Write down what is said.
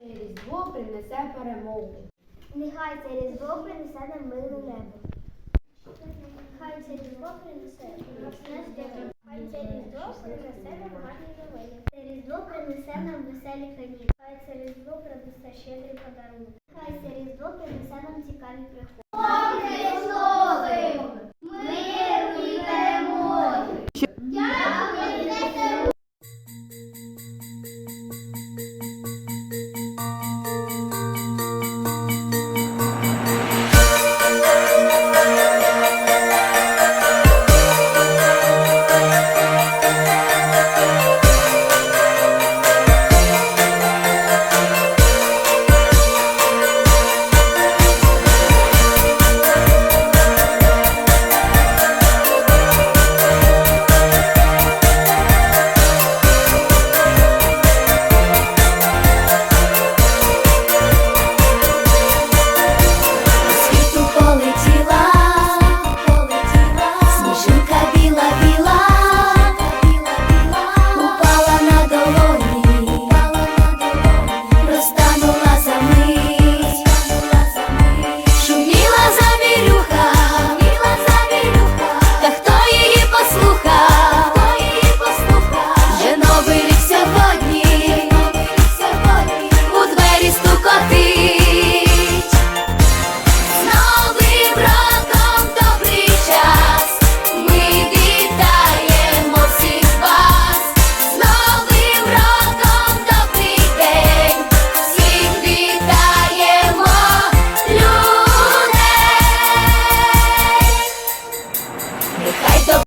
Різдво принесе перемогу. Нехай це різдво принесе нам мирне небо. Хай це різдво принесе нам. Хай це різдво принесе нам гарні новини. Це різдво принесе нам веселі канікули. Хай це різдво принесе щедрі подарунок. Хай це різдво